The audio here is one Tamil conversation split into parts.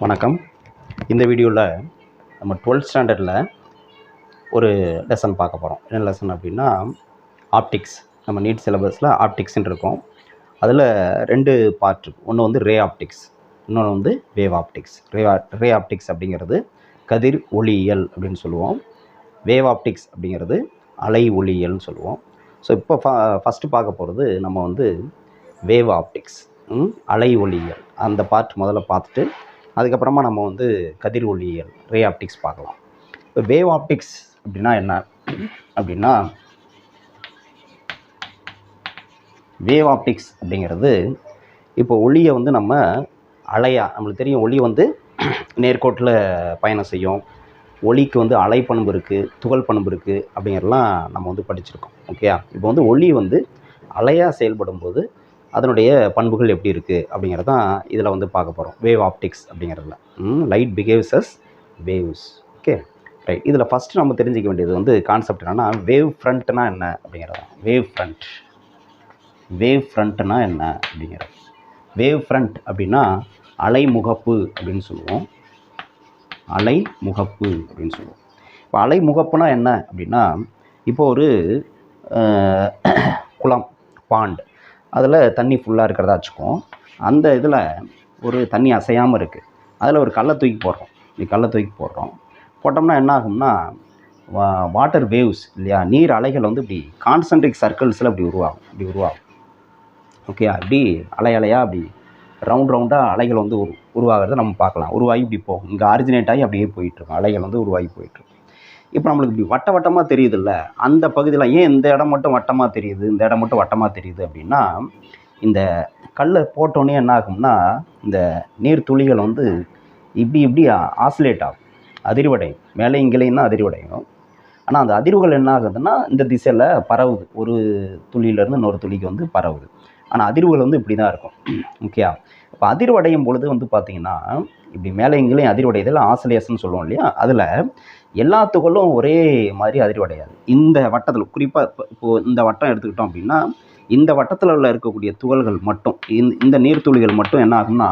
வணக்கம். இந்த வீடியோவில் நம்ம டுவெல்த் ஸ்டாண்டர்டில் ஒரு லெசன் பார்க்க போகிறோம் என்ன லெசன் அப்படின்னா ஆப்டிக்ஸ் நம்ம நீட் சிலபஸில் ஆப்டிக்ஸ்ன்னு இருக்கும். அதில் ரெண்டு பார்ட் இருக்கு. ஒன்று வந்து ரே ஆப்டிக்ஸ் இன்னொன்று வந்து wave optics ray ray optics அப்படிங்கிறது கதிர் ஒளியியல் அப்படின்னு சொல்லுவோம். வேவ் ஆப்டிக்ஸ் அப்படிங்கிறது அலை ஒளியியல்னு சொல்லுவோம். ஸோ இப்போ ஃப ஃபஸ்ட்டு பார்க்க போகிறது நம்ம வந்து வேவ் ஆப்டிக்ஸ் அலை ஒளியியல். அந்த பார்ட் முதல்ல பார்த்துட்டு அதுக்கப்புறமா நம்ம வந்து கதிர் ஒளியியல் ரே ஆப்டிக்ஸ் பார்க்கலாம். இப்போ வேவ் ஆப்டிக்ஸ் அப்படின்னா என்ன? அப்படின்னா வேவ் ஆப்டிக்ஸ் அப்படிங்கிறது இப்போ ஒளியை வந்து நம்ம அலையா நம்மளுக்கு தெரியும் ஒளி வந்து நேர்கோட்டில் பயணம் செய்யும். ஒளிக்கு வந்து அலை பண்பு இருக்குது துகள் பண்பு இருக்குது அப்படிங்கிறலாம் நம்ம வந்து படிச்சிருக்கோம். ஓகேயா இப்போ வந்து ஒளி வந்து அலையாக செயல்படும் போது அதனுடைய பண்புகள் எப்படி இருக்குது அப்படிங்கிறது தான் இதில் வந்து பார்க்க போகிறோம் வேவ் ஆப்டிக்ஸ் அப்படிங்கிறதுல. Light behaves as waves okay right இதில் ஃபஸ்ட்டு நம்ம தெரிஞ்சிக்க வேண்டியது வந்து கான்செப்ட் என்னென்னா வேவ் ஃப்ரண்ட்னா என்ன அப்படிங்கிறது. வேவ் ஃப்ரண்ட் வேவ் ஃப்ரண்ட்னா என்ன அப்படிங்கிறது. வேவ் ஃப்ரண்ட் அப்படின்னா அலைமுகப்பு அப்படின்னு சொல்லுவோம். அலைமுகப்பு அப்படின்னு சொல்லுவோம். இப்போ அலைமுகப்புனா என்ன அப்படின்னா இப்போ ஒரு குளம் பாண்ட் அதில் தண்ணி ஃபுல்லாக இருக்கிறதா வச்சுக்கோம் அந்த இதில் ஒரு தண்ணி அசையாமல் இருக்குது அதில் ஒரு கல்லை தூக்கி போடுறோம். இப்படி கல்லை தூக்கி போடுறோம். போட்டோம்னா என்ன ஆகும்னா வாட்டர் வேவ்ஸ் இல்லையா? நீர் அலைகள் வந்து இப்படி கான்சன்ட்ரிக் சர்க்கிள்ஸில் இப்படி உருவாகும். இப்படி உருவாகும். ஓகே அப்படி அலை அலையாக அப்படி ரவுண்ட் ரவுண்டாக அலைகள் வந்து உரு உருவாகிறத நம்ம பார்க்கலாம். உருவாகி இப்படி போகும். இங்கே ஆரிஜினேட் ஆகி அப்படியே போயிட்டுருக்கும் அலைகள் வந்து உருவாகி போயிட்டுருக்கும் இப்போ நம்மளுக்கு இப்படி வட்ட வட்டமாக தெரியுதுல்ல அந்த பகுதியில் ஏன் இந்த இடம் மட்டும் வட்டமாக தெரியுது இந்த இடம் மட்டும் வட்டமாக தெரியுது அப்படின்னா இந்த கல்லை போட்டோன்னே என்ன ஆகும்னா இந்த நீர் துளிகள் வந்து இப்படி இப்படி ஆசிலேட் ஆகும் அதிர்வடையும். மேலே இங்கேயும் தான் அதிர்வடையும். ஆனால் அந்த அதிர்வுகள் என்ன ஆகுதுன்னா இந்த திசையில் பரவுது. ஒரு துளியிலேருந்து இன்னொரு துளிக்கு வந்து பரவுது. ஆனால் அதிர்வுகள் வந்து இப்படி தான் இருக்கும். ஓகேயா? இப்போ அதிர்வடையும் பொழுது வந்து பார்த்திங்கன்னா இப்படி மேலே இங்கேயும் அதிர்வடையதில் ஆசிலேஷன் சொல்லுவோம் இல்லையா? அதில் எல்லா துகளும் ஒரே மாதிரி அதிர்வடையாது. இந்த வட்டத்தில் குறிப்பாக இப்போ இப்போது இந்த வட்டம் எடுத்துக்கிட்டோம் அப்படின்னா இந்த வட்டத்தில் உள்ள இருக்கக்கூடிய துகள்கள் மட்டும் இந்த நீர்த்துளிகள் மட்டும் என்ன ஆகும்னா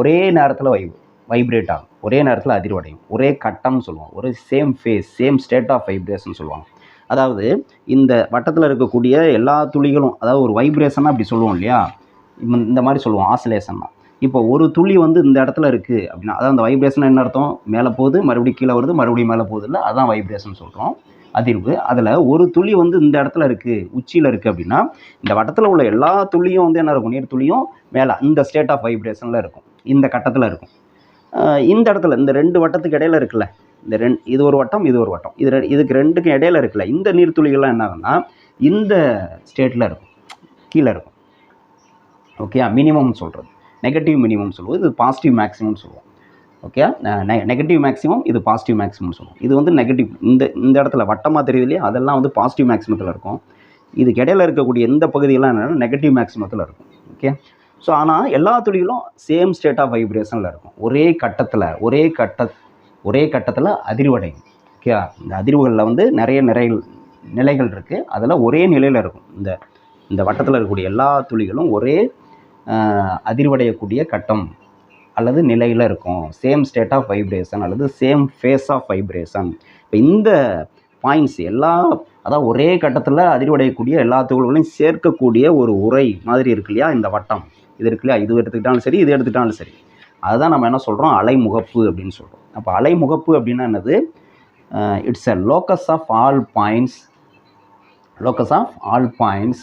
ஒரே நேரத்தில் வை வைப்ரேட் ஆகும். ஒரே நேரத்தில் அதிர்வடையும். ஒரே கட்டம்னு சொல்லுவோம் ஒரே same phase same state of vibration சொல்லுவாங்க. அதாவது இந்த வட்டத்தில் இருக்கக்கூடிய எல்லா துளிகளும் அதாவது ஒரு வைப்ரேஷனாக அப்படி சொல்லுவோம் இல்லையா? இந்த மாதிரி சொல்லுவோம் ஆசிலேஷன்னா இப்போ ஒரு துளி வந்து இந்த இடத்துல இருக்குது அப்படின்னா அதான் அந்த வைப்ரேஷன் என்ன அர்த்தம்? மேலே போகுது மறுபடியும் கீழே வருது மறுபடியும் மேலே போகுது இல்லை? அதான் வைப்ரேஷன் சொல்கிறோம் அதிர்வு. அதில் ஒரு துளி வந்து இந்த இடத்துல இருக்குது உச்சியில் இருக்குது அப்படின்னா இந்த வட்டத்தில் உள்ள எல்லா துளியும் வந்து என்ன இருக்கும்? நீர் துளியும் மேலே இந்த ஸ்டேட் ஆஃப் வைப்ரேஷனில் இருக்கும். இந்த கட்டத்தில் இருக்கும். இந்த இடத்துல இந்த ரெண்டு வட்டத்துக்கு இடையில இருக்குல்ல? இந்த ரெண்டு இது ஒரு வட்டம் இது ஒரு வட்டம். இது இதுக்கு ரெண்டுக்கும் இடையில இருக்குல்ல? இந்த நீர்த்துளிகள்லாம் என்ன ஆகும்னா இந்த ஸ்டேட்டில் இருக்கும். கீழே இருக்கும். ஓகே மினிமம் சொல்கிறது நெகட்டிவ் மினிமம் சொல்லுவோம். இது பாசிட்டிவ் மேக்ஸிமம்னு சொல்லுவோம். ஓகே நெகட்டிவ் மேக்ஸிமம் இது பாசிட்டிவ் மேக்ஸிமம்னு சொல்லுவோம். இது வந்து நெகட்டிவ் இந்த இந்த இடத்துல வட்டமாக தெரியுது இல்லையா? அதெல்லாம் வந்து பாசிட்டிவ் மேக்ஸிமத்தில் இருக்கும். இதுக்கு இடையில இருக்கக்கூடிய எந்த பகுதியெல்லாம் என்னென்னா நெகட்டிவ் மேக்ஸிமத்தில் இருக்கும். ஓகே ஸோ ஆனால் எல்லா துளிகளும் சேம் ஸ்டேட் ஆஃப் வைப்ரேஷனில் இருக்கும். ஒரே கட்டத்தில் ஒரே கட்ட ஒரே கட்டத்தில் அதிர்வடையும். ஓகே இந்த அதிர்வுகளில் வந்து நிறைய நிறைய நிலைகள் இருக்குது அதில் ஒரே நிலையில் இருக்கும். இந்த இந்த வட்டத்தில் இருக்கக்கூடிய எல்லா துளிகளும் ஒரே அதிர்வடையக்கூடிய கட்டம் அல்லது நிலையில் இருக்கும். சேம் ஸ்டேட் ஆஃப் வைப்ரேஷன் அல்லது சேம் ஃபேஸ் ஆஃப் வைப்ரேஷன் இப்போ இந்த பாயிண்ட்ஸ் எல்லா அதாவது ஒரே கட்டத்தில் அதிர்வடையக்கூடிய எல்லா துகள்களையும் சேர்க்கக்கூடிய ஒரு உரை மாதிரி இருக்கு இல்லையா? இந்த வட்டம். இது இருக்கு இல்லையா? இது எடுத்துக்கிட்டாலும் சரி இது எடுத்துக்கிட்டாலும் சரி. அதுதான் நம்ம என்ன சொல்கிறோம் அலைமுகப்பு அப்படின்னு சொல்கிறோம் அப்போ அலைமுகப்பு அப்படின்னா என்னது? It's a locus of all points locus of all points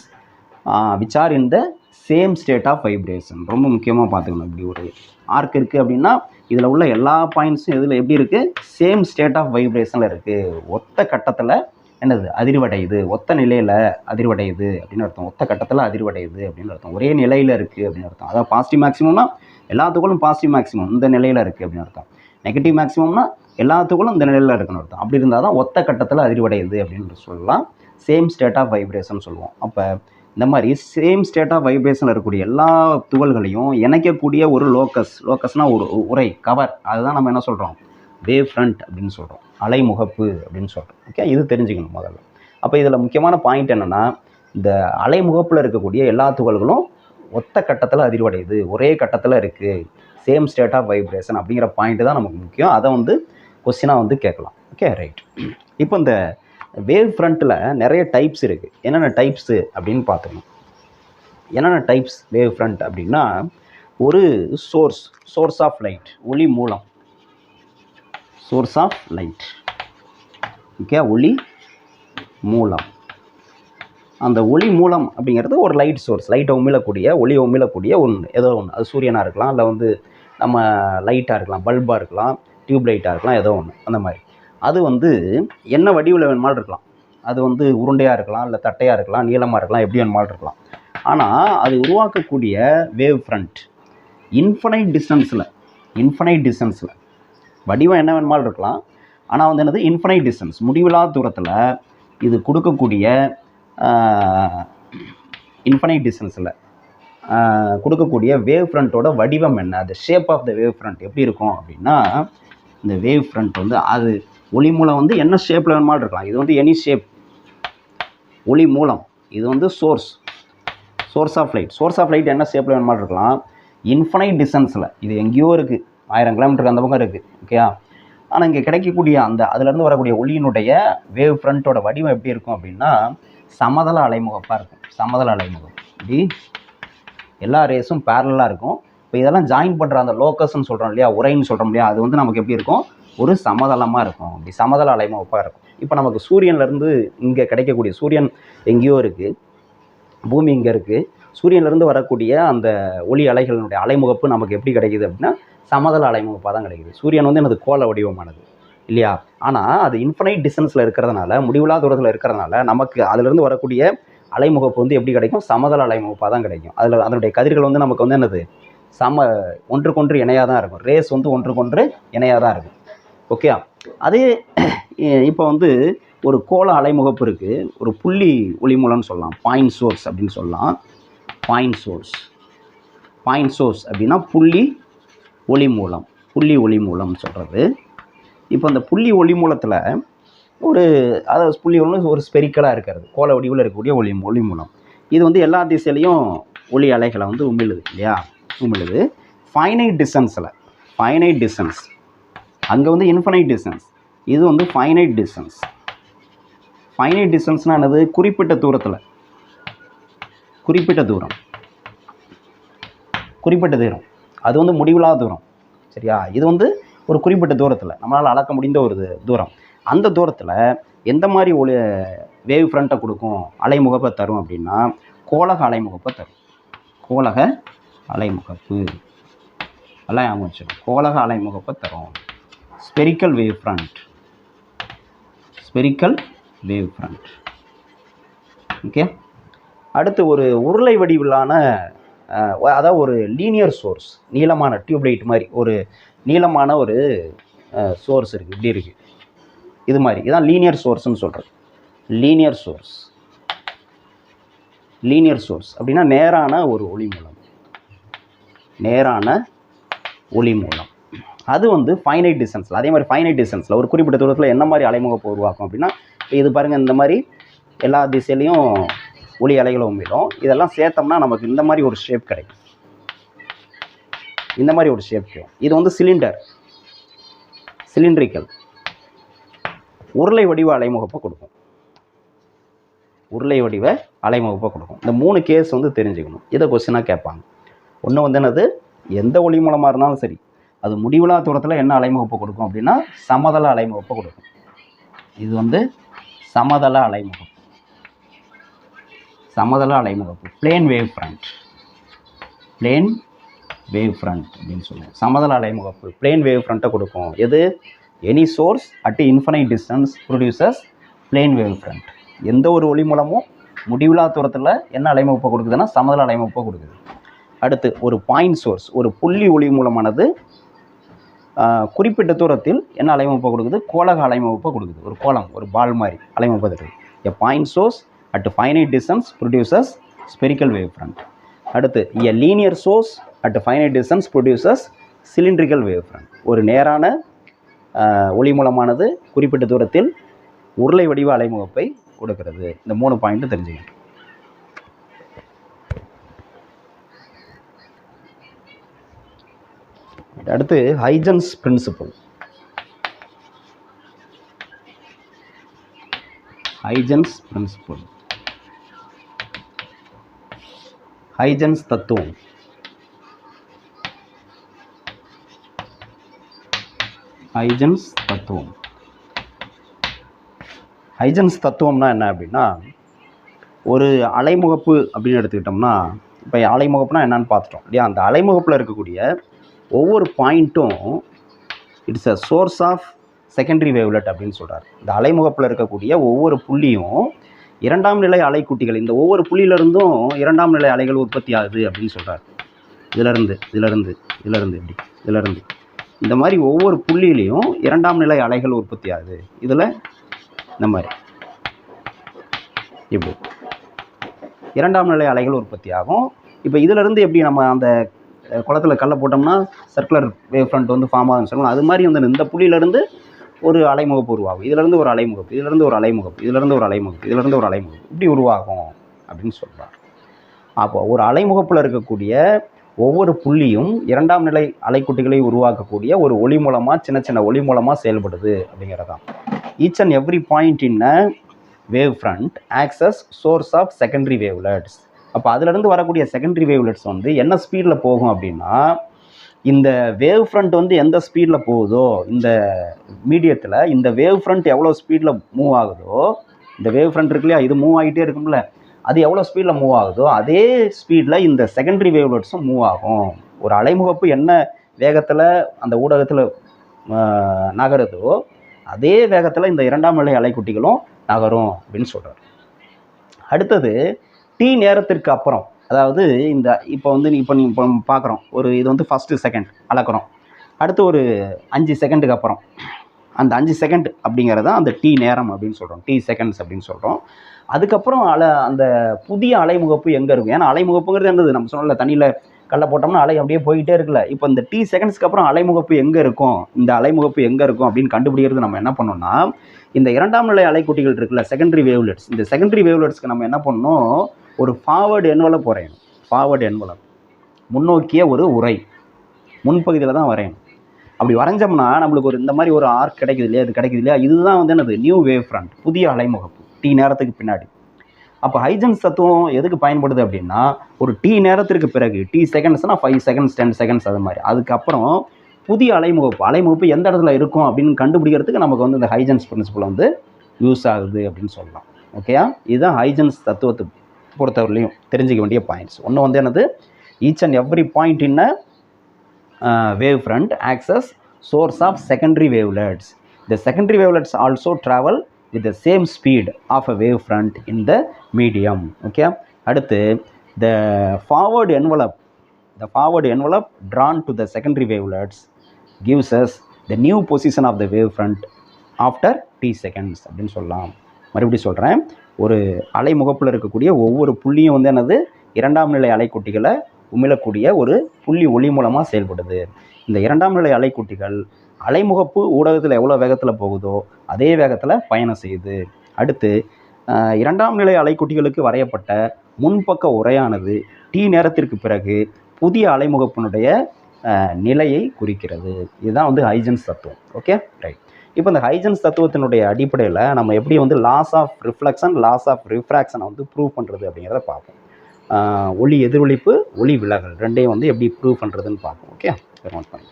which are in the same state of vibration ரொம்ப முக்கியமாக பார்த்துக்கணும் இப்படி ஒரு ஆர்க் இருக்குது அப்படின்னா இதில் உள்ள எல்லா பாயிண்ட்ஸும் இதில் எப்படி இருக்குது சேம் ஸ்டேட் ஆஃப் வைப்ரேஷனில் இருக்குது ஒத்த கட்டத்தில் என்னது? அதிர்வடையுது. ஒத்த நிலையில் அதிர்வடையுது அப்படின்னு அர்த்தம். ஒத்த கட்டத்தில் அதிர்வடையுது அப்படின்னு அர்த்தம். ஒரே நிலையில் இருக்குது அப்படின்னு அர்த்தம். அதாவது பாசிட்டிவ் மேக்ஸிமம்னா எல்லாத்துக்குள்ளும் பாசிட்டிவ் மேக்ஸிமம் இந்த நிலையில் இருக்குது அப்படின்னு அர்த்தம். நெகட்டிவ் மேக்ஸிமம்னா எல்லாத்துக்குள்ளும் இந்த நிலையில் இருக்குன்னு அர்த்தம். அப்படி இருந்தால் தான் ஒத்த கட்டத்தில் அதிர்வடையுது அப்படின்னு சொல்லலாம். சேம் ஸ்டேட் ஆஃப் வைப்ரேஷன் சொல்லுவோம். அப்போ இந்த மாதிரி சேம் ஸ்டேட் ஆஃப் வைப்ரேஷனில் இருக்கக்கூடிய எல்லா துகள்களையும் இணைக்கக்கூடிய ஒரு லோக்கஸ் லோக்கஸ்னால் ஒரு உரை கவர் அதுதான் நம்ம என்ன சொல்கிறோம் வேவ் ஃப்ரண்ட் அப்படின்னு சொல்கிறோம் அலைமுகப்பு அப்படின்னு சொல்கிறோம் ஓகே இது தெரிஞ்சுக்கணும் முதல்ல. அப்போ இதில் முக்கியமான பாயிண்ட் என்னென்னா இந்த அலைமுகப்பில் இருக்கக்கூடிய எல்லா துகள்களும் ஒத்த கட்டத்தில் அதிர்வடையுது ஒரே கட்டத்தில் இருக்குது சேம் ஸ்டேட் ஆஃப் வைப்ரேஷன் அப்படிங்கிற பாயிண்ட்டு தான் நமக்கு முக்கியம். அதை வந்து கொஸ்டினாக வந்து கேட்கலாம். ஓகே ரைட் இப்போ இந்த வேவ் ஃப்ரண்ட்டில் நிறைய டைப்ஸ் இருக்குது என்னென்ன டைப்ஸு அப்படின்னு பார்த்துக்கணும். என்னென்ன டைப்ஸ் வேவ் ஃப்ரண்ட் அப்படின்னா ஒரு சோர்ஸ் சோர்ஸ் ஆஃப் லைட் ஒளி மூலம். Source of light. ஓகே ஒளி மூலம். அந்த ஒளி மூலம் அப்படிங்கிறது ஒரு லைட் சோர்ஸ். லைட்டை உமிழக்கூடிய ஒளியை உமிழக்கூடிய ஒன்று ஏதோ ஒன்று அது சூரியனாக இருக்கலாம் இல்லை வந்து நம்ம லைட்டாக இருக்கலாம் பல்பாக இருக்கலாம் டியூப் லைட்டாக இருக்கலாம் ஏதோ ஒன்று அந்த மாதிரி. அது வந்து என்ன வடிவில் வேணுமாலும் இருக்கலாம். அது வந்து உருண்டையாக இருக்கலாம் இல்லை தட்டையாக இருக்கலாம் நீளமாக இருக்கலாம் எப்படி வேணுமாலும் இருக்கலாம். ஆனால் அது உருவாக்கக்கூடிய வேவ் ஃப்ரண்ட் இன்ஃபனைட் டிஸ்டன்ஸில் இன்ஃபனைட் டிஸ்டன்ஸில். வடிவம் என்ன வேணுமாலும் இருக்கலாம். ஆனால் வந்து என்னது? Infinite distance. முடிவில்லா தூரத்தில் இது கொடுக்கக்கூடிய இன்ஃபனைட் டிஸ்டன்ஸில் கொடுக்கக்கூடிய வேவ் ஃப்ரண்ட்டோட வடிவம் என்ன? அது shape of the wave front எப்படி இருக்கும் அப்படின்னா இந்த வேவ் ஃப்ரண்ட் வந்து அது ஒளி மூலம் வந்து என்ன ஷேப்பில் வேணுமாலும் இருக்கலாம். இது வந்து எனி ஷேப் ஒளி மூலம். இது வந்து source source of light source of light என்ன ஷேப்பில் வேணுமாலும் இருக்கலாம். இன்ஃபனைட் டிஸ்டன்ஸில் இது எங்கேயோ இருக்குது ஆயிரம் கிலோமீட்டருக்கு அந்த பக்கம் இருக்குது ஓகேயா ஆனால் இங்கே கிடைக்கக்கூடிய அந்த அதுலேருந்து வரக்கூடிய ஒளியினுடைய வேவ் ஃப்ரண்ட்டோட வடிவம் எப்படி இருக்கும் அப்படின்னா சமதள அலைமுகப்பாக இருக்கும். சமதள அலைமுகம். இப்படி எல்லா ரேஸும் பேரலாக இருக்கும். இப்போ இதெல்லாம் ஜாயின் பண்ணுற அந்த லோக்கஸ்ன்னு சொல்கிறோம் இல்லையா? உரைன்னு சொல்கிறோம் இல்லையா? அது வந்து நமக்கு எப்படி இருக்கும்? ஒரு சமதளமாக இருக்கும். அப்படி சமதள அலைமுகப்பாக இருக்கும். இப்போ நமக்கு சூரியன்லேருந்து இங்கே கிடைக்கக்கூடிய சூரியன் எங்கேயோ இருக்குது பூமி இங்கே இருக்குது சூரியன்லேருந்து வரக்கூடிய அந்த ஒளி அலைகளினுடைய அலைமுகப்பு நமக்கு எப்படி கிடைக்குது அப்படின்னா சமதள அலைமுகப்பாக தான் கிடைக்குது. சூரியன் வந்து எனது கோல வடிவமானது. இல்லையா? ஆனால் அது இன்ஃபனைட் டிஸ்டன்ஸில் இருக்கிறதுனால முடிவில்லா தூரத்தில் இருக்கிறதுனால நமக்கு அதிலிருந்து வரக்கூடிய அலைமுகப்பு வந்து எப்படி கிடைக்கும்? சமதள அலைமுகப்பாக தான் கிடைக்கும். அதில் அதனுடைய கதிர்கள் வந்து நமக்கு வந்து என்னது? சம ஒன்றுக்கொன்று இணையாக தான் இருக்கும். ரேஸ் வந்து ஒன்றுக்கொன்று இணையாக தான் இருக்கும். ஓகே அதே இப்போ வந்து ஒரு கோள அலைமுகப்பு இருக்குது ஒரு புள்ளி ஒளி மூலம்னு சொல்லலாம். பாயிண்ட் சோர்ஸ் அப்படின்னு சொல்லலாம். பாயிண்ட் சோர்ஸ் பாயிண்ட் சோர்ஸ் அப்படின்னா புள்ளி ஒளி மூலம். புள்ளி ஒளி மூலம்னு சொல்கிறது இப்போ அந்த புள்ளி ஒளி மூலத்தில் ஒரு அதாவது புள்ளி ஒளி ஒரு ஸ்பெரிக்கலாக இருக்கிறது. கோல வடிவில் இருக்கக்கூடிய ஒளி ஒளி மூலம். இது வந்து எல்லா திசையிலையும் ஒளி அலைகளை வந்து உமிழுது இல்லையா? உமிழுது. ஃபைனைட் டிஸ்டன்ஸில் ஃபைனைட் டிஸ்டன்ஸ் அங்கே வந்து இன்ஃபனைட் டிஸ்டன்ஸ் இது வந்து ஃபைனைட் டிஸ்டன்ஸ் ஃபைனைட் டிஸ்டன்ஸ்னால் என்னது? குறிப்பிட்ட தூரத்தில். குறிப்பிட்ட தூரம். குறிப்பிட்ட தூரம். அது வந்து முடிவில்லாத தூரம். சரியா? இது வந்து ஒரு குறிப்பிட்ட தூரத்தில். நம்மளால் அளக்க முடிந்த ஒரு தூரம். அந்த தூரத்தில் எந்த மாதிரி ஒளி வேவ் ஃப்ரண்ட்டை கொடுக்கும்? அலைமுகப்பை தரும் அப்படின்னா கோலக அலைமுகப்பை தரும். கோலக அலைமுகப்பு. எல்லாம் ஞாபகம் வச்சுக்கணும் கோலக அலைமுகப்பை தரும். Spherical wave front spherical wave front okay? அடுத்து ஒரு உருளை வடிவிலான அதாவது ஒரு லீனியர் சோர்ஸ் நீளமான டியூப்லைட் மாதிரி ஒரு நீளமான ஒரு சோர்ஸ் இருக்குது இப்படி இருக்குது இது மாதிரி. இதான் லீனியர் சோர்ஸ்னு சொல்கிறது லீனியர் சோர்ஸ். Linear source. அப்படின்னா நேரான ஒரு ஒளி மூலம். நேரான ஒளி மூலம். அது வந்து ஃபைனைட் டிஸ்டன்ஸில் அதே மாதிரி ஃபைனைட் டிஸ்டன்ஸில் ஒரு குறிப்பிட்ட தூரத்தில் என்ன மாதிரி அலைமுகப்பு உருவாக்கும் அப்படின்னா இது பாருங்கள் இந்த மாதிரி எல்லா திசையிலையும் ஒளி அலைகளும் உமிழும் இதெல்லாம் சேர்த்தோம்னா நமக்கு இந்த மாதிரி ஒரு ஷேப் கிடைக்கும். இந்த மாதிரி ஒரு ஷேப் கிடைக்கும். இது வந்து சிலிண்டர் சிலிண்ட்ரிக்கல் உருளை வடிவ அலைமுகப்பை கொடுக்கும். உருளை வடிவ அலைமுகப்பை கொடுக்கும். இந்த மூணு கேஸ் வந்து தெரிஞ்சுக்கணும். இதை கொஸ்டினாக கேட்பாங்க. ஒன்று வந்து என்னது? எந்த ஒளி மூலமாக இருந்தாலும் சரி அது முடிவில்லா தூரத்தில் என்ன அலைமுகப்பு கொடுக்கும் அப்படின்னா சமதள அலைமுகப்பை கொடுக்கும். இது வந்து சமதள அலைமுகப்பு. சமதள அலைமுகப்பு. Plane wave front plane wave front அப்படின்னு சொல்லுவோம். சமதள அலைமுகப்பு. பிளேன் வேவ் ஃப்ரண்ட்டை கொடுக்கும். எது? Any source at infinite distance producers plane wave front எந்த ஒரு ஒளி மூலமும் முடிவில்லா தூரத்தில் என்ன அலைமுகப்பை கொடுக்குதுன்னா சமதள அலைமுகப்பை கொடுக்குது. அடுத்து ஒரு பாயிண்ட் சோர்ஸ் ஒரு புள்ளி ஒளி மூலமானது குறிப்பிட்ட தூரத்தில் என்ன அலைமுகப்பை கொடுக்குது? கோலக அலைமுகப்பை கொடுக்குது. ஒரு கோலம் ஒரு பால் மாதிரி அலைமுகப்பை தருது a point source at finite distance producers spherical wave front அடுத்து a linear source at finite distance producers cylindrical wave front ஒரு நேரான ஒளி மூலமானது குறிப்பிட்ட தூரத்தில் உருளை வடிவ அலைமுகப்பை கொடுக்கிறது. இந்த மூணு பாயிண்ட்டு தெரிஞ்சுக்கணும். அடுத்து Huygens principle Huygens principle Huygens தத்துவம். ஹைஜன்ஸ் தத்துவம். ஹைஜன்ஸ் தத்துவம்னா என்ன அப்படின்னா ஒரு அலைமுகப்பு அப்படின்னு எடுத்துக்கிட்டோம்னா இப்போ அலைமுகப்புனா என்னன்னு பார்த்துட்டோம் இல்லையா? அந்த அலைமுகப்பில் இருக்கக்கூடிய ஒவ்வொரு பாயிண்ட்டும் it's a source of secondary wavelet அப்படின்னு சொல்கிறார் இந்த அலைமுகப்பில் இருக்கக்கூடிய ஒவ்வொரு புள்ளியும் இரண்டாம் நிலை அலைக்குட்டிகள் இந்த ஒவ்வொரு புள்ளியிலிருந்தும் இரண்டாம் நிலை அலைகள் உற்பத்தி ஆகுது அப்படின்னு சொல்கிறார் இதிலிருந்து இதிலிருந்து இதிலிருந்து இப்படி இதிலிருந்து. இந்த மாதிரி ஒவ்வொரு புள்ளியிலையும் இரண்டாம் நிலை அலைகள் உற்பத்தி ஆகுது. இதில் இந்த மாதிரி. இப்படி. இரண்டாம் நிலை அலைகள் உற்பத்தி ஆகும். இப்போ இதிலிருந்து எப்படி நம்ம அந்த குளத்துல கல்லை போட்டோம்னா சர்க்குலர் வேவ் ஃப்ரண்ட் வந்து ஃபார்ம் ஆகுதுன்னு சொல்லலாம் அது மாதிரி வந்து இந்த புள்ளியிலேருந்து ஒரு அலைமுகப்பு உருவாகும். இதுலேருந்து ஒரு அலைமுகப்பு இதிலிருந்து ஒரு அலைமுகப்பு இதுலேருந்து ஒரு அலைமுகப்பு இதிலிருந்து ஒரு அலைமுகப்பு. இப்படி உருவாகும் அப்படின்னு சொல்கிறார் அப்போ ஒரு அலைமுகப்பில் இருக்கக்கூடிய ஒவ்வொரு புள்ளியும் இரண்டாம் நிலை அலைக்குட்டிகளை உருவாக்கக்கூடிய ஒரு ஒளி மூலமாக சின்ன சின்ன ஒளி மூலமாக செயல்படுது அப்படிங்கிறதான். Each and every point in a wave front acts source of secondary wavelets அப்போ அதுலேருந்து வரக்கூடிய செகண்டரி வேவ்லெட்ஸ் வந்து என்ன ஸ்பீடில் போகும் அப்படின்னா இந்த வேவ் ஃப்ரண்ட் வந்து எந்த ஸ்பீடில் போகுதோ இந்த மீடியத்தில் இந்த வேவ் ஃப்ரண்ட் எவ்வளோ ஸ்பீடில் மூவ் ஆகுதோ இந்த வேவ் ஃப்ரண்ட் இருக்கு இல்லையா இது மூவ் ஆகிட்டே இருக்கும்ல அது எவ்வளோ ஸ்பீடில் மூவ் ஆகுதோ அதே ஸ்பீடில் இந்த செகண்டரி வேவ்லெட்ஸும் மூவ் ஆகும். ஒரு அலைமுகப்பு என்ன வேகத்தில் அந்த ஊடகத்தில் நகருதோ அதே வேகத்தில் இந்த இரண்டாம் நிலை அலைக்குட்டிகளும் நகரும் அப்படின்னு சொல்கிறார் அடுத்தது டி நேரத்திற்கு அப்புறம் அதாவது இந்த இப்போ வந்து நீ இப்போ நீ இப்போ பார்க்குறோம் ஒரு இது வந்து ஃபஸ்ட்டு செகண்ட் அளக்குறோம். அடுத்து ஒரு அஞ்சு செகண்டுக்கு அப்புறம். அந்த அஞ்சு செகண்ட் அப்படிங்கிறது தான் அந்த டி நேரம் அப்படின்னு சொல்கிறோம் டி செகண்ட்ஸ் அப்படின்னு சொல்கிறோம் அதுக்கப்புறம் அலை அந்த புதிய அலைமுகப்பு எங்கே இருக்கும்? ஏன்னா அலைமுகப்புங்கிறது என்னது? நம்ம சொன்னல தண்ணியில் கல்ல போட்டோம்னா அலை அப்படியே போயிட்டே இருக்குல்ல. இப்போ இந்த டி செகண்ட்ஸ்க்கு அப்புறம் அலைமுகப்பு எங்கே இருக்கும்? இந்த அலைமுகப்பு எங்கே இருக்கும் அப்படின்னு கண்டுபிடிக்கிறது நம்ம என்ன பண்ணோம்னா இந்த இரண்டாம் நிலை அலைக்குட்டிகள் இருக்குல்ல செகண்டரி வேவ்லெட்ஸ் இந்த செகண்டரி வேவ்லெட்ஸ்க்கு நம்ம என்ன பண்ணணும்? ஒரு ஃபார்வர்டு என்வலப் வரையணும். ஃபார்வர்டு என்வலப் முன்னோக்கிய ஒரு உரை முன்பகுதியில் தான் வரையணும். அப்படி வரைஞ்சோம்னா நம்மளுக்கு ஒரு இந்த மாதிரி ஒரு ஆர்க் கிடைக்குது இல்லையா? இது கிடைக்குது இல்லையா? இதுதான் வந்து என்னது? நியூ வேவ் ஃப்ரண்ட் புதிய அலைமுகப்பு. டி நேரத்துக்கு பின்னாடி. அப்போ ஹைஜன்ஸ் தத்துவம் எதுக்கு பயன்படுது அப்படின்னா ஒரு டி நேரத்திற்கு பிறகு டி செகண்ட்ஸ்னால் ஃபைவ் செகண்ட்ஸ் டென் செகண்ட்ஸ் அது மாதிரி. அதுக்கப்புறம் புதிய அலைமுகப்பு அலைமுகப்பு எந்த இடத்துல இருக்கும் அப்படின்னு கண்டுபிடிக்கிறதுக்கு நமக்கு வந்து இந்த ஹைஜன்ஸ் பிரின்சிபல் வந்து யூஸ் ஆகுது அப்படின்னு சொல்லலாம் ஓகேயா இதுதான் ஹைஜன்ஸ் தத்துவத்தை பொறுத்தவரையிலையும் தெரிஞ்சிக்க வேண்டிய பாயிண்ட்ஸ் ஒன்று வந்து என்னது each and every point in wave front acts source of secondary wavelets the secondary wavelets also travel with the same speed of a wave front in the medium okay அடுத்து the forward envelope the forward envelope drawn to the secondary wavelets gives us the new position of the wave front after t seconds அப்படின்னு சொல்லலாம். மறுபடியும் சொல்கிறேன் ஒரு அலைமுகப்பில் இருக்கக்கூடிய ஒவ்வொரு புள்ளியும் வந்து என்னது? இரண்டாம் நிலை அலைக்குட்டிகளை உமிழக்கூடிய ஒரு புள்ளி ஒளி மூலமாக செயல்படுது. இந்த இரண்டாம் நிலை அலைக்குட்டிகள் அலைமுகப்பு ஊடகத்தில் எவ்வளோ வேகத்தில் போகுதோ அதே வேகத்தில் பயணம் செய்யுது. அடுத்து இரண்டாம் நிலை அலைக்குட்டிகளுக்கு வரையப்பட்ட முன்பக்க உரையானது டி நேரத்திற்கு பிறகு புதிய அலைமுகப்பினுடைய நிலையை குறிக்கிறது. இதுதான் வந்து ஹைஜன்ஸ் தத்துவம். ஓகே ரைட் இப்போ இந்த ஹைஜன்ஸ் தத்துவத்தினுடைய அடிப்படையில் நம்ம எப்படி வந்து laws of reflection laws of ரிஃப்ராக்ஷனை வந்து ப்ரூவ் பண்ணுறது அப்படிங்கிறத பார்ப்போம். ஒளி எதிரொலிப்பு ஒளி விலகல் ரெண்டையும் வந்து எப்படி ப்ரூவ் பண்ணுறதுன்னு பார்ப்போம். ஓகே நோட் பண்ணி.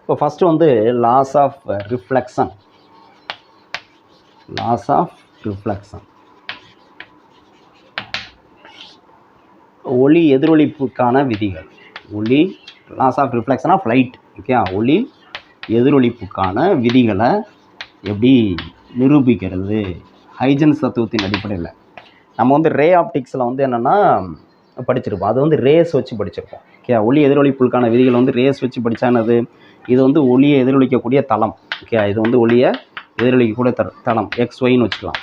இப்போ ஃபஸ்ட்டு வந்து laws of reflection laws of reflection ஒளி எதிரொலிப்புக்கான விதிகள். ஒளி laws of reflection of light okay ஒளி எதிரொலிப்புக்கான விதிகளை எப்படி நிரூபிக்கிறது? ஹைஜன்ஸ் தத்துவத்தின் அடிப்படையில். நம்ம வந்து ரே ஆப்டிக்ஸில் வந்து என்னென்னா படிச்சிருப்போம். அது வந்து ரேஸ் வச்சு படிச்சிருப்போம். ஓகே ஒளி எதிரொலிப்புக்கான விதிகள் வந்து ரேஸ் வச்சு படித்தானது இது வந்து ஒளியை எதிரொலிக்கக்கூடிய தளம். ஓகே இது வந்து ஒளியை எதிரொலிக்கக்கூடிய த தளம் எக்ஸ் ஒய்ன்னு வச்சுக்கலாம்.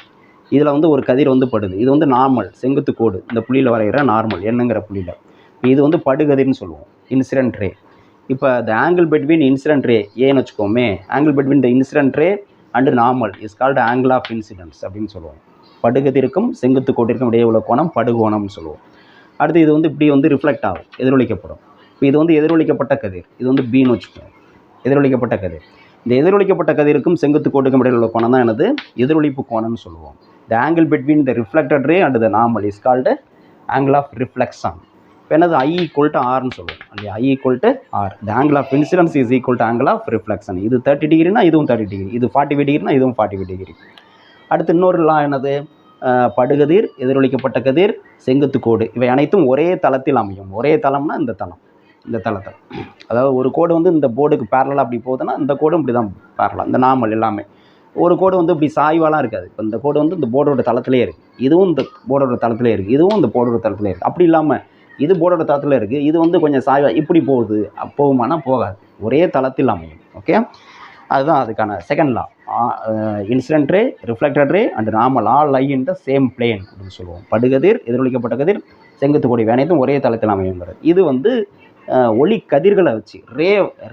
இதில் வந்து ஒரு கதிர் வந்து படுது. இது வந்து நார்மல் செங்குத்து கோடு. இந்த புள்ளியில் வரைகிற நார்மல் என்னங்கிற புள்ளியில். இது வந்து படுகதிர்னு சொல்லுவோம். இன்சிடென்ட் ரே இப்போ the angle between incident ray ஏன்னு வச்சுக்கோமே angle between the incident ray and normal is called angle of incidence அப்படின்னு சொல்லுவோம். படுகதிருக்கும் செங்குத்து கோட்டிற்கும் இடையே உள்ள கோணம் படுகோணம்னு சொல்லுவோம். அடுத்து இது வந்து இப்படி வந்து ரிஃப்ளெக்ட் ஆகும் எதிரொலிக்கப்படும். இப்போ இது வந்து எதிரொலிக்கப்பட்ட கதிர். இது வந்து பின்னு வச்சுக்கோங்க. எதிரொலிக்கப்பட்ட கதிர். இந்த எதிரொலிக்கப்பட்ட கதிருக்கும் செங்குத்து கோட்டுக்கும் இடையில் உள்ள கோணம் தான் என்னது? எதிரொலிப்பு கோணம்னு சொல்லுவோம். The angle between the reflected ray and the normal is called angle of reflection இப்போ என்னது ஐ ஈக்குவல் டு ஆர்னு சொல்லுவோம். இல்லையா? I equal to R the angle of incidence is equal to angle of reflection இது தேர்ட்டி டிகிரினா இதுவும் தேர்ட்டி டிகிரி இது ஃபார்ட்டி ஃபைவ் டிகிரினா இதுவும் ஃபார்ட்டி ஃபைவ் டிகிரி அடுத்து இன்னொரு லா என்னது? படுகதிர் எதிரொலிக்கப்பட்ட கதிர் செங்குத்து கோடு. இவை அனைத்தும் ஒரே தளத்தில் அமையும். ஒரே தளம்னா இந்த தளம். இந்த தளத்தில். அதாவது ஒரு கோடு வந்து இந்த போர்டுக்கு பேரலாக அப்படி போகுதுன்னா இந்த கோடும் இப்படி தான் பேரலாம் இந்த நாமல் எல்லாமே. ஒரு கோடு வந்து இப்படி சாய்வாலாம் இருக்காது. இப்போ இந்த கோடு வந்து இந்த போர்டோட தளத்திலே இருக்குது இதுவும் இந்த போர்டோட தளத்திலே இருக்குது இதுவும் இந்த போர்டோட தளத்திலே இருக்குது அப்படி இல்லாமல் இது போர்டோட தளத்தில் இருக்குது இது வந்து கொஞ்சம் சாய்வா இப்படி போகுது. போகுமானா போகாது. ஒரே தளத்தில் அமையும். ஓகே அதுதான் அதுக்கான second law incident ray reflected ray and normal all lie in the same plane அப்படின்னு சொல்லுவோம். படுகதிர் எதிரொலிக்கப்பட்ட கதிர் செங்குத்து கோடி அனைத்தும் ஒரே தளத்தில் அமையுங்கிறது. இது வந்து ஒளி கதிர்களை வச்சு ரே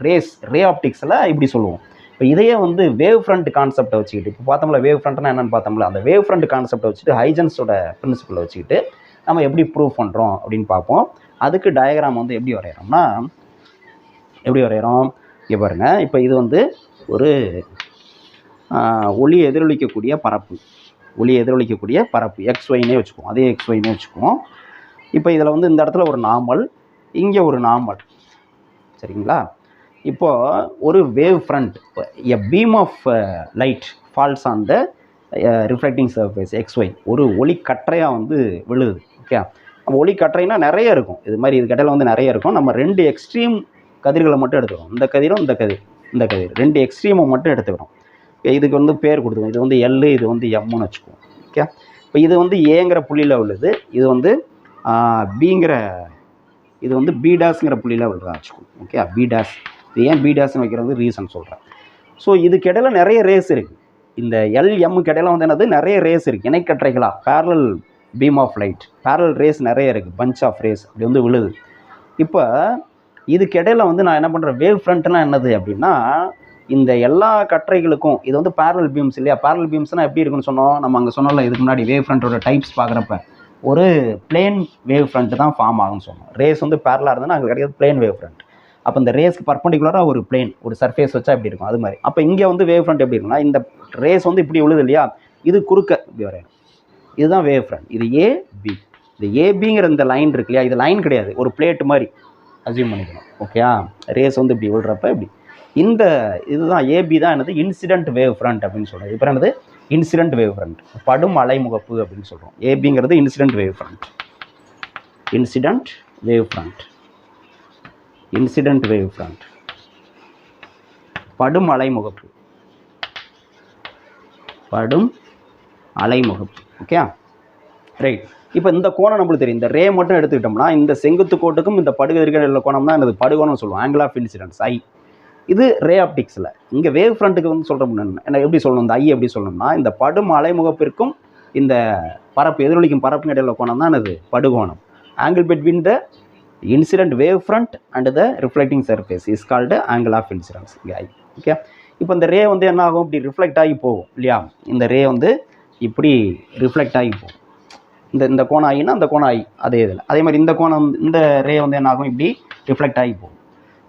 ரேஸ் ரே ஆப்டிக்ஸில் இப்படி சொல்லுவோம். இப்போ இதையே வந்து வேவ் ஃப்ரண்ட் கான்செப்டை வச்சுக்கிட்டு இப்போ பார்த்தோம்ல வேவ் ஃப்ரண்ட்னா என்னென்னு பார்த்தோம்ல அந்த வேவ் ஃப்ரண்ட் கான்செப்டை வச்சுட்டு ஹைஜன்ஸோட பிரின்சிபலை வச்சுக்கிட்டு நம்ம எப்படி ப்ரூவ் பண்ணுறோம் அப்படின்னு பார்ப்போம். அதுக்கு டயக்ராம் வந்து எப்படி வரைகிறோம்னா எப்படி வரைகிறோம் இங்கே பாருங்கள் இப்போ இது வந்து ஒரு ஒளி எதிரொலிக்கக்கூடிய பரப்பு. ஒளி எதிரொலிக்கக்கூடிய பரப்பு. எக்ஸ் ஒயினே வச்சுக்குவோம். அதே எக்ஸ் ஒயினே வச்சுக்குவோம். இப்போ இதில் வந்து இந்த இடத்துல ஒரு நாமல் இங்கே ஒரு நாமல் சரிங்களா? இப்போ ஒரு wave front a beam of light falls on the reflecting surface X Y ஒரு ஒளி கற்றையாக வந்து விழுது ஓகே நம்ம ஒளி கற்றைனா நிறைய இருக்கும். இது மாதிரி இது கட்டையில் வந்து நிறைய இருக்கும். நம்ம ரெண்டு எக்ஸ்ட்ரீம் கதிர்களை மட்டும் எடுத்துக்கிறோம். இந்த கதிரும் இந்த கதிர் இந்த கதிர். ரெண்டு எக்ஸ்ட்ரீமை மட்டும் எடுத்துக்கிறோம். இதுக்கு வந்து பேர் கொடுத்துருவோம் இது வந்து எல்லு இது வந்து எம்முன்னு வச்சுக்குவோம் ஓகே இப்போ இது வந்து ஏங்கிற புள்ளியில் உள்ளது இது வந்து பிங்கிற இது வந்து பீடாஸ்ங்கிற புள்ளியில் உள்ளதா வச்சுக்கோங்க ஓகே பி டேஸ் இது ஏன் பிடாஸ்னு வைக்கிறது ரீசன் சொல்கிறேன் ஸோ இதுக்கு இடையில நிறைய ரேஸ் இருக்குது இந்த எல்எம் எம்முக்கு இடையில வந்து என்னது? நிறைய ரேஸ் இருக்குது இணைக்கற்றைகளா? Parallel beam of light parallel rays நிறைய இருக்குது பஞ்ச் ஆஃப் ரேஸ் அப்படி வந்து விழுது. இப்போ இதுக்கு இடையில வந்து நான் என்ன பண்ணுறேன் வேவ் ஃப்ரண்ட்னா என்னது அப்படின்னா இந்த எல்லா கற்றைகளுக்கும் இது வந்து பேரல் பீம்ஸ் இல்லையா? பேரல் பீம்ஸ்னால் எப்படி இருக்குன்னு சொன்னோம். நம்ம அங்கே சொன்னோம்ல இதுக்கு முன்னாடி வேவ் ஃப்ரண்ட்டோட டைப்ஸ் பார்க்குறப்ப. ஒரு பிளேன் வேவ் ஃப்ரண்ட் தான் ஃபார்ம் ஆகும்னு சொன்னோம். ரேஸ் வந்து பேரலாக இருந்ததுன்னா அங்கே கிடையாது பிளேன் வேவ் ஃப்ரண்ட் அப்போ இந்த ரேஸ்க்கு பர்பண்டிகுலராக ஒரு பிளேன் ஒரு சர்ஃபேஸ் வச்சா எப்படி இருக்கும்? அது மாதிரி. அப்போ இங்கே வந்து வேவ் ஃப்ரண்ட் எப்படி இருக்குன்னா இந்த ரேஸ் வந்து இப்படி விழுது இல்லையா? இது குறுக்க இப்படி வரையணும். இதுதான் வேவ் ஃப்ரண்ட் இது ஏ பி இந்த ஏபிங்கிற இந்த லைன் இருக்கு இல்லையா? இது லைன் கிடையாது. ஒரு பிளேட் மாதிரி அசியூம் பண்ணிக்கணும். ஓகேயா ரேஸ் வந்து இப்படி விழுறப்ப இப்படி. இந்த இதுதான் ஏபி தான் என்னது? இன்சிடென்ட் வேவ் ஃப்ரண்ட் அப்படின்னு சொல்கிறது இப்போ என்னது? இன்சிடென்ட் வேவ் ஃப்ரண்ட் படும் அலைமுகப்பு அப்படின்னு சொல்கிறோம் ஏபிங்கிறது incident wave front incident wave front incident wave front. படும் அலைமுகப்பு. படும் அலைமுகப்பு. ஓகே? ரைட் இப்போ இந்த கோணம் நம்மளுக்கு தெரியும். இந்த ரே மட்டும் எடுத்துக்கிட்டோம்னா இந்த செங்குத்து கோட்டுக்கும் இந்த படுகதிர்கள் உள்ள கோணம் எனது படுகோணம்னு சொல்லுவோம். ஆங்கிள் ஆஃப் இன்சிடென்ஸ் ஐ இது ரே ஆப்டிக்ஸில். இங்கே வேவ் ஃப்ரண்ட்டுக்கு வந்து சொல்கிறோம் என்ன? எப்படி சொல்லணும்? இந்த ஐ எப்படி சொல்லணும்னா இந்த படும் அலைமுகப்பிற்கும் இந்த பரப்பு எதிரொலிக்கும் பரப்பு இடையில கோணம் தான் எனது படுகோணம். Angle between the incident wave front and the reflecting surface is called angle of incidence I okay இப்போ இந்த ரே வந்து என்ன ஆகும்? இப்படி ரிஃப்ளெக்ட் ஆகி போகும் இல்லையா? இந்த ரே வந்து இப்படி ரிஃப்ளெக்ட் ஆகி போகும். இந்த இந்த கோணம் ஆகினா அந்த கோணம் ஆகி அதே இதில். அதே மாதிரி இந்த கோணம் இந்த ரே வந்து என்ன ஆகும்? இப்படி ரிஃப்ளெக்ட் ஆகி போகும்.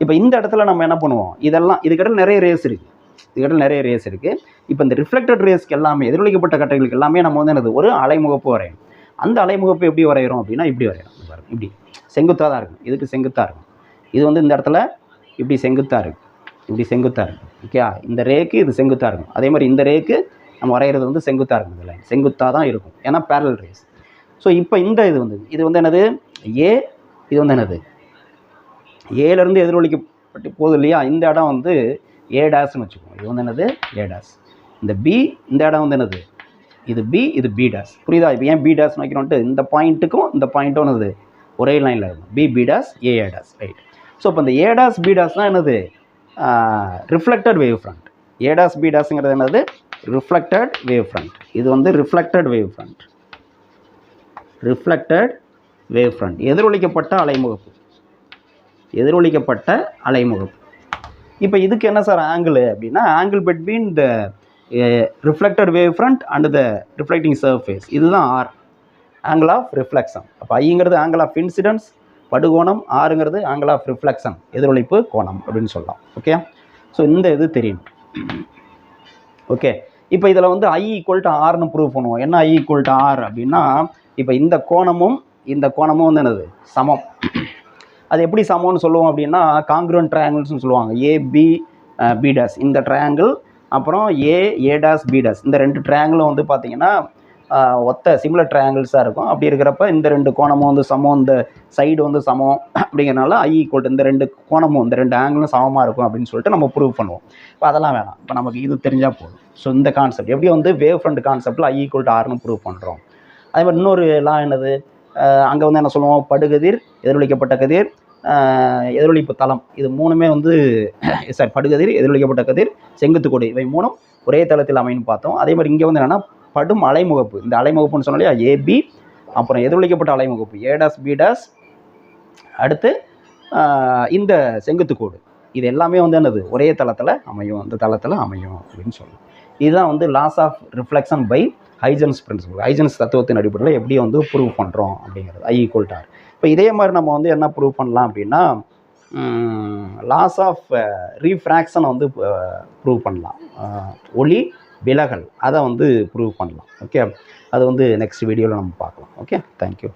இப்போ இந்த இடத்துல நம்ம என்ன பண்ணுவோம்? இதெல்லாம் இதுக்கிட்ட நிறைய ரேஸ் இருக்குது இதுக்கிட்ட நிறைய ரேஸ் இருக்குது இப்போ இந்த ரிஃப்ளெக்டட் ரேஸ்க்கு எல்லாமே எதிரொலிக்கப்பட்ட கட்டைகளுக்கு எல்லாமே நம்ம வந்து என்னது? ஒரு அலைமுகப்பு வரையணும். அந்த அலைமுகப்பு எப்படி வரைகிறோம் அப்படின்னா இப்படி வரையணும் பாருங்கள் இப்படி. செங்குத்தாக தான் இருக்கும். இதுக்கு செங்குத்தாக இருக்கும். இது வந்து இந்த இடத்துல இப்படி செங்குத்தாக இருக்கும் இப்படி செங்குத்தாக இருக்கும் ஓகே இந்த ரேக்கு இது செங்குத்தாக இருக்கும். அதே மாதிரி இந்த ரேக்கு நம்ம வரைகிறது வந்து செங்குத்தாக இருக்கும் இந்த லைன் செங்குத்தாக தான் இருக்கும். ஏன்னா பேரல் ரேஸ் ஸோ இப்போ இந்த இது வந்து இது வந்து என்னது? ஏ இது வந்து என்னது? ஏலேருந்து எதிரொலிக்கப்பட்டு போகுது இல்லையா? இந்த இடம் வந்து ஏ டேஸ்ன்னு வச்சுக்கோங்க. இது வந்து என்னது? ஏ டேஸ் இந்த பி இந்த இடம் வந்து என்னது? இது பி இது பி டேஸ் புரியுதா? இப்போ ஏன் பி டேஸ் வைக்கிறோன்ட்டு இந்த பாயிண்ட்டுக்கும் இந்த பாயிண்ட்டும் என்னது? ஒரே லைனில் இருக்கும். B B dash A A dash right so இப்போ இந்த ஏ டேஸ் பி டேஸ்னால் என்னது? Reflected wave front A dash B டேஸுங்கிறது என்னது? ரிஃப்ளெக்டட் வேவ் ஃப்ரண்ட் இது வந்து reflected wave front reflected wave front எதிரொலிக்கப்பட்ட அலைமுகப்பு. எதிரொலிக்கப்பட்ட அலைமுகப்பு. இப்போ இதுக்கு என்ன சார் ஆங்கிள் அப்படின்னா angle between the reflected wave front and the reflecting surface இதுதான் ஆர் ஆங்கிள் ஆஃப் ரிஃப்ளெக்ஷன் அப்போ ஐங்கிறது ஆங்கிள் ஆஃப் இன்சிடென்ஸ் படுகோணம் ஆறுங்கிறது ஆங்கிள் ஆஃப் ரிஃப்ளெக்ஷன் எதிரொலிப்பு கோணம் அப்படின்னு சொல்லலாம். ஓகே ஸோ இந்த இது தெரியும். ஓகே இப்போ இதில் வந்து ஐ ஈக்குவல் டு ஆர்னு ப்ரூவ் பண்ணுவோம். என்ன ஐ ஈக்குவல் டு ஆர் அப்படின்னா இப்போ இந்த கோணமும் இந்த கோணமும் வந்து என்னது? சமம். அது எப்படி சமம்னு சொல்லுவோம் அப்படின்னா காங்கிரன் ட்ரையாங்கிள்ஸ்னு சொல்லுவாங்க. ஏபி பிடாஸ் இந்த ட்ரையாங்கிள் அப்புறம் ஏ ஏடாஸ் பிடாஸ் இந்த ரெண்டு ட்ரையாங்கிளும் வந்து பார்த்தீங்கன்னா ஒத்த சிமிலர் ட்ரையாங்கிள்ஸாக இருக்கும். அப்படி இருக்கிறப்ப இந்த ரெண்டு கோணமும் வந்து சமம் இந்த சைடு வந்து சமம் அப்படிங்கிறனால ஐ ஈக்குவல் இந்த ரெண்டு கோணமும் இந்த ரெண்டு ஆங்கிளும் சமமாக இருக்கும் அப்படின்னு சொல்லிட்டு நம்ம ப்ரூவ் பண்ணுவோம். இப்போ அதெல்லாம் வேணாம். இப்போ நமக்கு இது தெரிஞ்சால் போதும். ஸோ இந்த கான்செப்ட் எப்படி வந்து வேவ் ஃப்ரண்ட் கான்செப்டில் ஐ ஈக்குவல் டு ஆர்னு ப்ரூவ் பண்ணுறோம் அதே மாதிரி இன்னொரு லா என்னது? அங்கே வந்து என்ன சொல்லுவோம்? படுகதிர் எதிரொலிக்கப்பட்ட கதிர் எதிரொலிப்பு தளம். இது மூணுமே வந்து சாரி படுகதிர் எதிரொலிக்கப்பட்ட கதிர் செங்குத்து கொடி. இவை மூணும் ஒரே தளத்தில் அமைன்னு பார்த்தோம். அதே மாதிரி இங்கே வந்து என்னென்னா படும் அலைமுகப்பு. இந்த அலைமுகப்புன்னு சொன்னாலே ஏபி அப்புறம் எதிரொலிக்கப்பட்ட அலைமுகப்பு. ஏடாஸ் பிடாஸ் அடுத்து இந்த செங்குத்து கோடு. இது எல்லாமே வந்து என்னது? ஒரே தளத்தில் அமையும். அந்த தளத்தில் அமையும் அப்படின்னு சொல்லணும் இதுதான் வந்து laws of reflection by Huygens principle Huygens தத்துவத்தின் அடிப்படையில் எப்படி வந்து ப்ரூவ் பண்ணுறோம் அப்படிங்கிறது. ஐ ஈக்குவல் டார் இப்போ இதே மாதிரி நம்ம வந்து என்ன ப்ரூவ் பண்ணலாம் அப்படின்னா லாஸ் ஆஃப் ரீஃப்ராக்ஷனை வந்து ப்ரூவ் பண்ணலாம். ஒளி விலகல் அதை வந்து ப்ரூவ் பண்ணலாம். ஓகே அது வந்து நெக்ஸ்ட் வீடியோவில் நம்ம பார்க்கலாம். Okay thank you